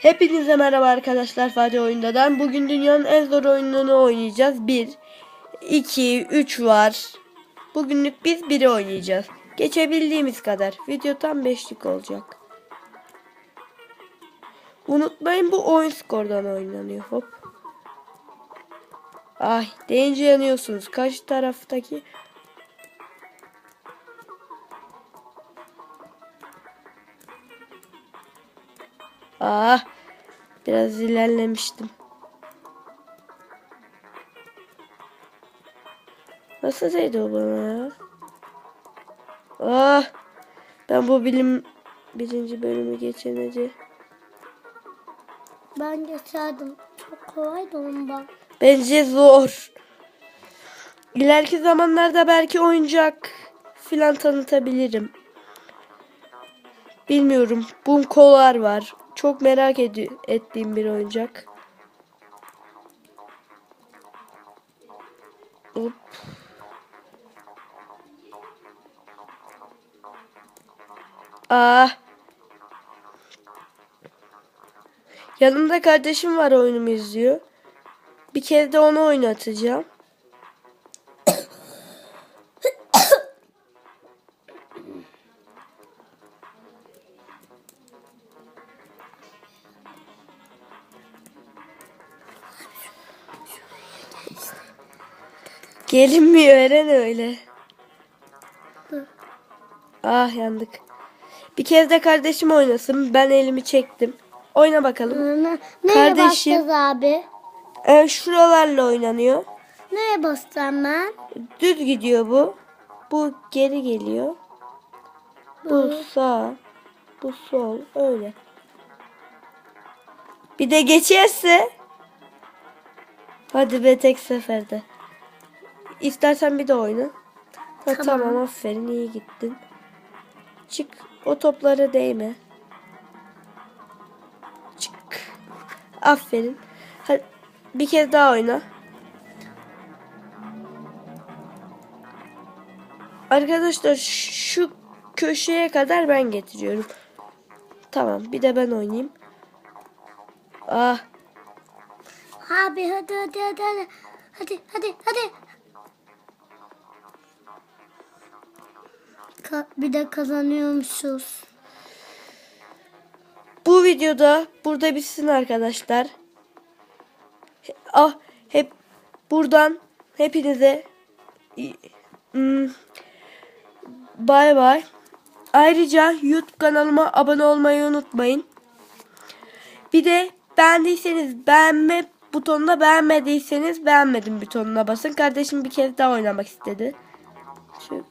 Hepinize merhaba arkadaşlar Fatih Oyunda'dan. Bugün dünyanın en zor oyununu oynayacağız. 1, 2, 3 var. Bugünlük biz biri oynayacağız. Geçebildiğimiz kadar. Video tam 5'lik olacak. Unutmayın bu oyun skordan oynanıyor. Hop. Ay deyince yanıyorsunuz. Kaç taraftaki? Ah. Biraz ilerlemiştim. Nasıl değdi o bana ya? Ah. Ben bu bilim birinci bölümü geçemedi. Ben geçerdim. Çok kolaydı ondan. Bence zor. İleriki zamanlarda belki oyuncak filan tanıtabilirim. Bilmiyorum. Bunkolar var. Çok merak edi- ettiğim bir oyuncak. Hop. Ah. Yanımda kardeşim var oyunumu izliyor. Bir kez de onu oynatacağım. Gelinmiyor Eren öyle. Ah yandık. Bir kez de kardeşim oynasın. Ben elimi çektim. Oyna bakalım. Ne, neye Kardeşim. basacağız abi? Ee, şuralarla oynanıyor. Neye basacağım ben? Düz gidiyor bu. Bu geri geliyor. Bu sağ. Bu sol. Öyle. Bir de geçerse. Hadi be tek seferde. İstersen bir de oyna. Ha, Tamam. tamam. aferin iyi gittin. Çık o toplara değme. Çık. Aferin. Hadi bir kez daha oyna. Arkadaşlar şu köşeye kadar ben getiriyorum. Tamam bir de ben oynayayım. Ah Abi hadi hadi hadi hadi. Hadi hadi hadi. Bir de kazanıyormuşuz. bu videoda burada bitsin arkadaşlar. Ah hep buradan hepinize hmm, bay bay. Ayrıca YouTube kanalıma abone olmayı unutmayın. Bir de beğendiyseniz beğenme butonuna beğenmediyseniz beğenmedim butonuna basın. Kardeşim bir kez daha oynamak istedi. Şu